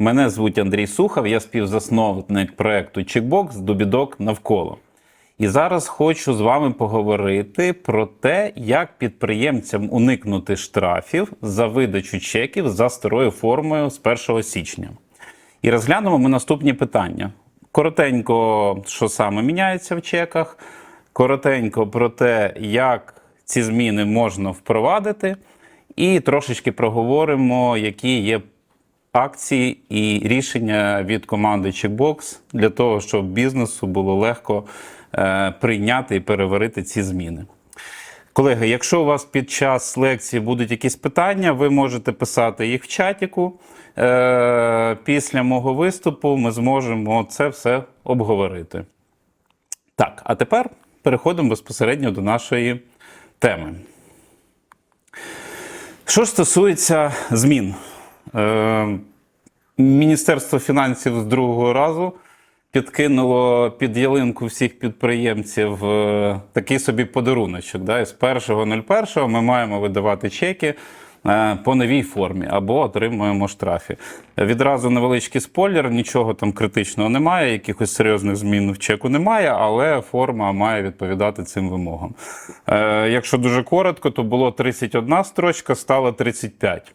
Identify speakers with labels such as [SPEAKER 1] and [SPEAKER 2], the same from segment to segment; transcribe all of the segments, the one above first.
[SPEAKER 1] Мене звуть Андрій Сухов, я співзасновник проекту Чекбокс Дубідок навколо. І зараз хочу з вами поговорити про те, як підприємцям уникнути штрафів за видачу чеків за старою формою з 1 січня. І розглянемо ми наступні питання. Коротенько, що саме міняється в чеках, коротенько про те, як ці зміни можна впровадити, і трошечки проговоримо, які є акції і рішення від команди Checkbox для того, щоб бізнесу було легко е, прийняти і переварити ці зміни. Колеги, якщо у вас під час лекції будуть якісь питання, ви можете писати їх в чатіку. Е, Після мого виступу ми зможемо це все обговорити. Так, а тепер переходимо безпосередньо до нашої теми. Що стосується змін, Міністерство фінансів з другого разу підкинуло під ялинку всіх підприємців е, такий собі подаруночок. Да? І з 1.01 ми маємо видавати чеки е, по новій формі або отримуємо штрафи. Відразу невеличкий спойлер, нічого там критичного немає, якихось серйозних змін в чеку немає, але форма має відповідати цим вимогам. Е, Якщо дуже коротко, то було 31 строчка, стало 35.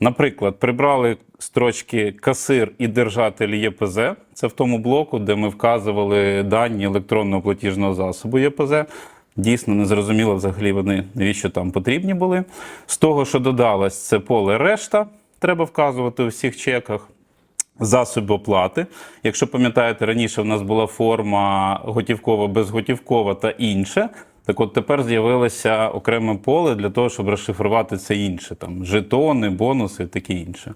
[SPEAKER 1] Наприклад, прибрали строчки касир і держатель ЄПЗ. Це в тому блоку, де ми вказували дані електронного платіжного засобу ЄПЗ. Дійсно, не зрозуміло взагалі вони навіщо там потрібні були. З того, що додалось, це поле решта, треба вказувати у всіх чеках. Засоби оплати. Якщо пам'ятаєте, раніше в нас була форма готівкова, безготівкова та інше. Так от тепер з'явилося окреме поле для того, щоб розшифрувати це інше, там жетони, бонуси і таке інше.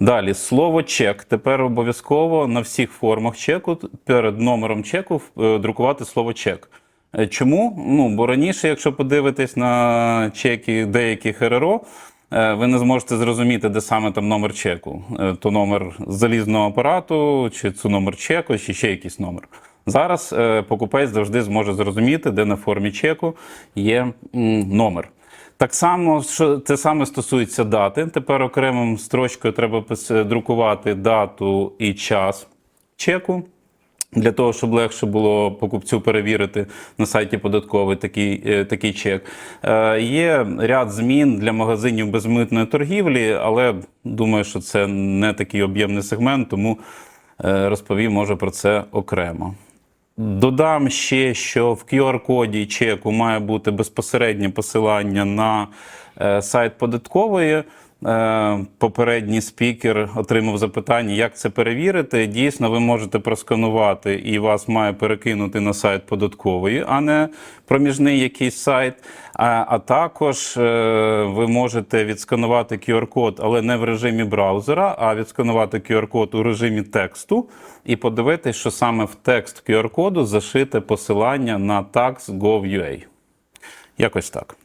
[SPEAKER 1] Далі слово чек. Тепер обов'язково на всіх формах чеку перед номером чеку е, друкувати слово чек. Е, Чому? Ну, бо раніше, якщо подивитись на чеки деяких РРО, е, ви не зможете зрозуміти, де саме там номер чеку. То номер залізного апарату, чи це номер чеку, чи ще якийсь номер. Зараз е, покупець завжди зможе зрозуміти, де на формі чеку є номер. Так само, що це саме стосується дати. Тепер окремим строчкою треба друкувати дату і час чеку. Для того, щоб легше було покупцю перевірити на сайті податковий такий, е, такий чек. Е, Є ряд змін для магазинів безмитної торгівлі, але думаю, що це не такий об'ємний сегмент, тому е, розповім може про це окремо. Додам ще, що в QR-коді чеку має бути безпосереднє посилання на е, сайт податкової. Е, Попередній спікер отримав запитання, як це перевірити. Дійсно, ви можете просканувати і вас має перекинути на сайт податкової, а не проміжний якийсь сайт. А, а також е, ви можете відсканувати QR-код, але не в режимі браузера, а відсканувати QR-код у режимі тексту і подивитись, що саме в текст QR-коду зашите посилання на tax.gov.ua. Якось так.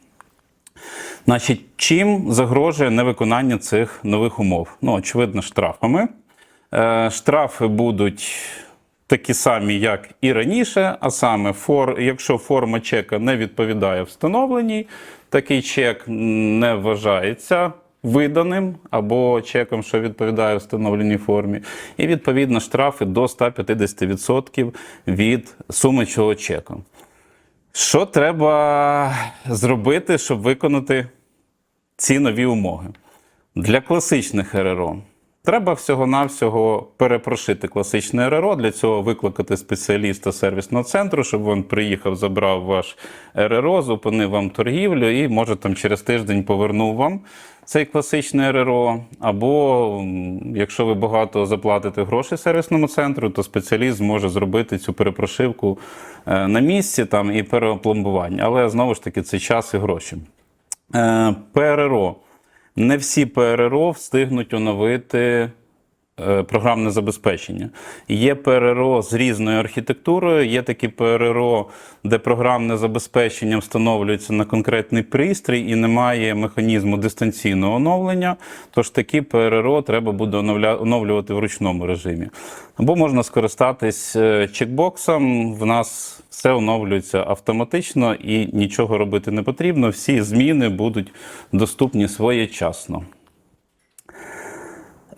[SPEAKER 1] Значить, чим загрожує невиконання цих нових умов? Ну, очевидно, штрафами. Е, штрафи будуть такі самі, як і раніше, а саме, якщо форма чека не відповідає встановленій, такий чек не вважається виданим або чеком, що відповідає встановленій формі. І відповідно штрафи до 150% від суми цього чеку. Що треба зробити, щоб виконати ці нові умови? Для класичних РРО треба всього-навсього перепрошити класичне РРО. Для цього викликати спеціаліста сервісного центру, щоб він приїхав, забрав ваш РРО, зупинив вам торгівлю і, може, там через тиждень повернув вам цей класичний РРО. Або якщо ви багато заплатите грошей сервісному центру, то спеціаліст зможе зробити цю перепрошивку е, на місці там і переопломбування. Але знову ж таки це час і гроші. Е, ПРРО. Не всі ПРРО встигнуть оновити програмне забезпечення. Є ПРРО з різною архітектурою, є такі ПРРО, де програмне забезпечення встановлюється на конкретний пристрій і немає механізму дистанційного оновлення. Тож такі ПРРО треба буде оновлювати в ручному режимі. Або можна скористатись е, чекбоксом. В нас все оновлюється автоматично і нічого робити не потрібно. Всі зміни будуть доступні своєчасно.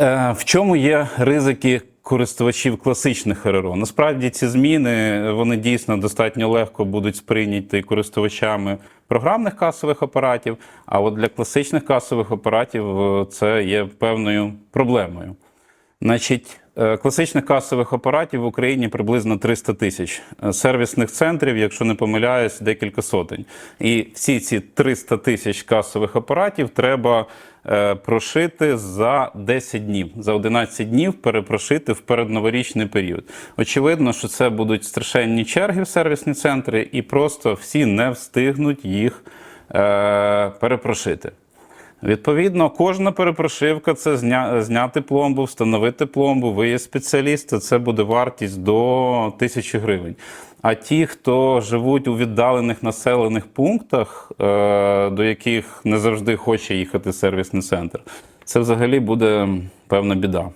[SPEAKER 1] Е, В чому є ризики користувачів класичних РРО? Насправді ці зміни вони дійсно достатньо легко будуть сприйняті користувачами програмних касових апаратів. А от для класичних касових апаратів е, це є певною проблемою. Значить, е, класичних касових апаратів в Україні приблизно 300 тисяч. Е, Сервісних центрів, якщо не помиляюсь, декілька сотень. І всі ці 300 тисяч касових апаратів треба е, прошити за 10 днів, за 11 днів перепрошити в передноворічний період. Очевидно, що це будуть страшенні черги в сервісні центри, і просто всі не встигнуть їх перепрошити. Відповідно, кожна перепрошивка це зня... зняти пломбу, встановити пломбу, ви є спеціалісти, це буде вартість до тисячі гривень. А ті, хто живуть у віддалених населених пунктах, е, до яких не завжди хоче їхати сервісний центр, це взагалі буде певна біда.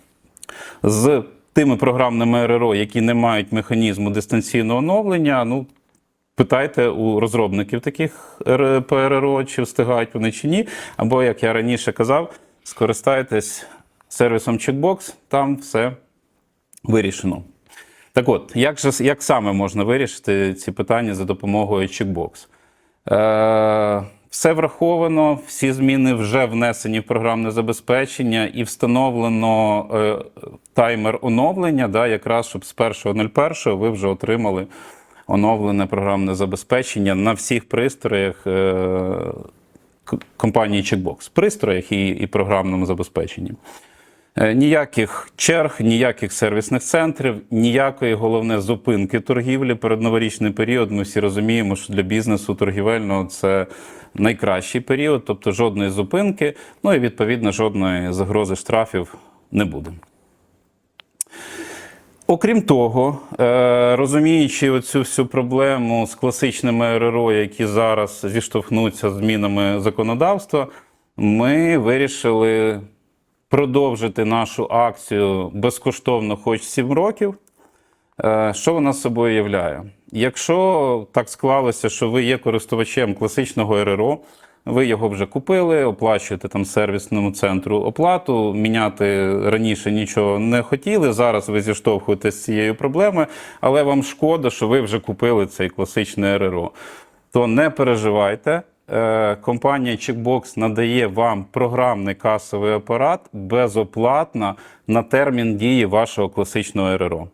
[SPEAKER 1] З тими програмними РРО, які не мають механізму дистанційного оновлення, ну Питайте у розробників таких ПРРО, чи встигають вони чи ні. Або, як я раніше казав, скористайтесь сервісом Checkbox, там все вирішено. Так от, як, же, як саме можна вирішити ці питання за допомогою Checkbox? Е, все враховано, всі зміни вже внесені в програмне забезпечення і встановлено е, таймер оновлення, да, якраз щоб з 1.01 ви вже отримали оновлене програмне забезпечення на всіх пристроях е, компанії Checkbox. Пристроях і, і програмному забезпеченні. Е, Ніяких черг, ніяких сервісних центрів, ніякої головне зупинки торгівлі. Передноворічний період. Ми всі розуміємо, що для бізнесу торгівельного це найкращий період, тобто жодної зупинки, ну і відповідно жодної загрози штрафів не буде. Окрім того, е, розуміючи оцю всю проблему з класичними РРО, які зараз зіштовхнуться змінами законодавства, ми вирішили продовжити нашу акцію безкоштовно, хоч 7 років. Е, Що вона собою являє? Якщо так склалося, що ви є користувачем класичного РРО, ви його вже купили, оплачуєте там сервісному центру оплату, міняти раніше нічого не хотіли. Зараз ви зіштовхуєтеся з цією проблемою, але вам шкода, що ви вже купили цей класичний РРО. То не переживайте. Е, Компанія Checkbox надає вам програмний касовий апарат безоплатно на термін дії вашого класичного РРО.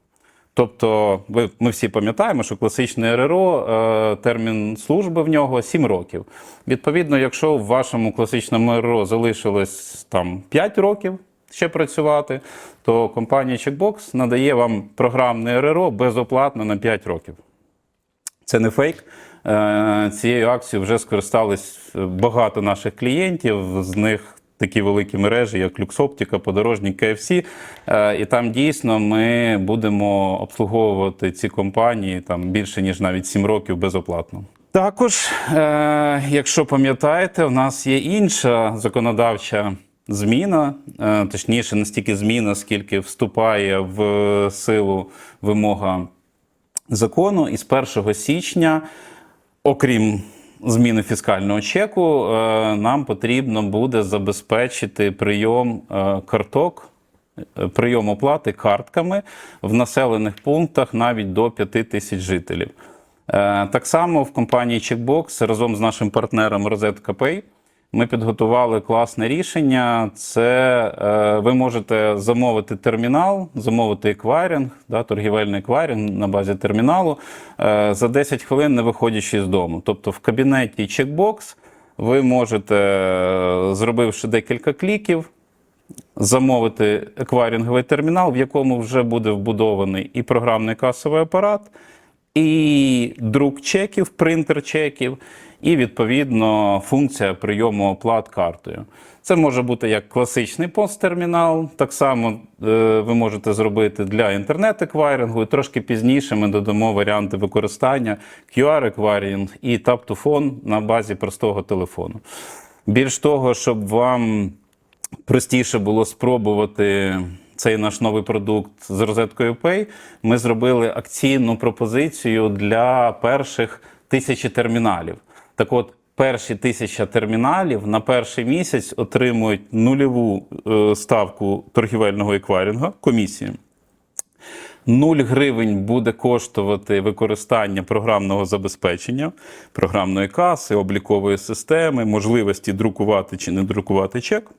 [SPEAKER 1] Тобто, ми всі пам'ятаємо, що класичне РРО, е, термін служби в нього 7 років. Відповідно, якщо в вашому класичному РРО залишилось там 5 років ще працювати, то компанія Checkbox надає вам програмне РРО безоплатно на 5 років. Це не фейк. Е, Цією акцією вже скористались багато наших клієнтів. З них такі великі мережі, як Люксоптіка, Подорожник, KFC. Е, І там дійсно ми будемо обслуговувати ці компанії там більше ніж навіть 7 років безоплатно. Також, е, якщо пам'ятаєте, у нас є інша законодавча зміна, е, точніше, не стільки зміна, скільки вступає в силу вимога закону, і з 1 січня, окрім зміни фіскального чеку, е, нам потрібно буде забезпечити прийом е, карток. е, Прийом оплати картками в населених пунктах навіть до 5 тисяч жителів. Так само в компанії Checkbox разом з нашим партнером Розетка Pay ми підготували класне рішення. Це е, ви можете замовити термінал, замовити еквайринг, да, торгівельний еквайринг на базі терміналу е, за 10 хвилин, не виходячи з дому. Тобто в кабінеті Checkbox ви можете, е, зробивши декілька кліків, замовити еквайринговий термінал, в якому вже буде вбудований і програмний касовий апарат, і друк чеків, принтер чеків, і відповідно функція прийому оплат картою. Це може бути як класичний посттермінал. Так само е, ви можете зробити для інтернет-еквайрингу. І трошки пізніше ми додамо варіанти використання QR-еквайринг і Tap-to-Phone на базі простого телефону. Більш того, щоб вам простіше було спробувати цей наш новий продукт з розеткою Pay, ми зробили акційну пропозицію для перших тисячі терміналів. Так от, перші тисяча терміналів на перший місяць отримують нульову е, ставку торгівельного еквайринга комісії. 0 гривень буде коштувати використання програмного забезпечення, програмної каси, облікової системи, можливості друкувати чи не друкувати чек,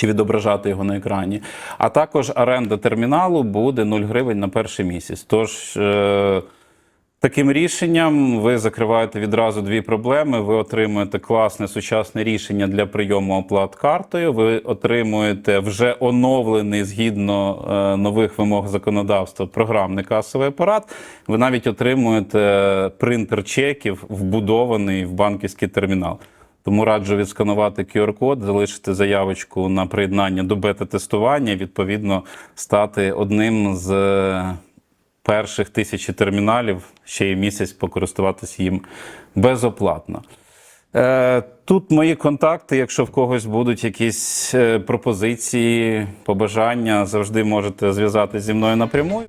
[SPEAKER 1] чи відображати його на екрані. А також оренда терміналу буде 0 гривень на перший місяць. Тож. Е- Таким рішенням ви закриваєте відразу дві проблеми. Ви отримуєте класне сучасне рішення для прийому оплат картою. Ви отримуєте вже оновлений згідно е, нових вимог законодавства програмний касовий апарат. Ви навіть отримуєте принтер чеків, вбудований в банківський термінал. Тому раджу відсканувати QR-код, залишити заявочку на приєднання до бета-тестування, відповідно стати одним з е, перших тисячі терміналів ще й місяць покористуватися їм безоплатно. Е, Тут мої контакти. Якщо в когось будуть якісь е, пропозиції, побажання, завжди можете зв'язатися зі мною напряму.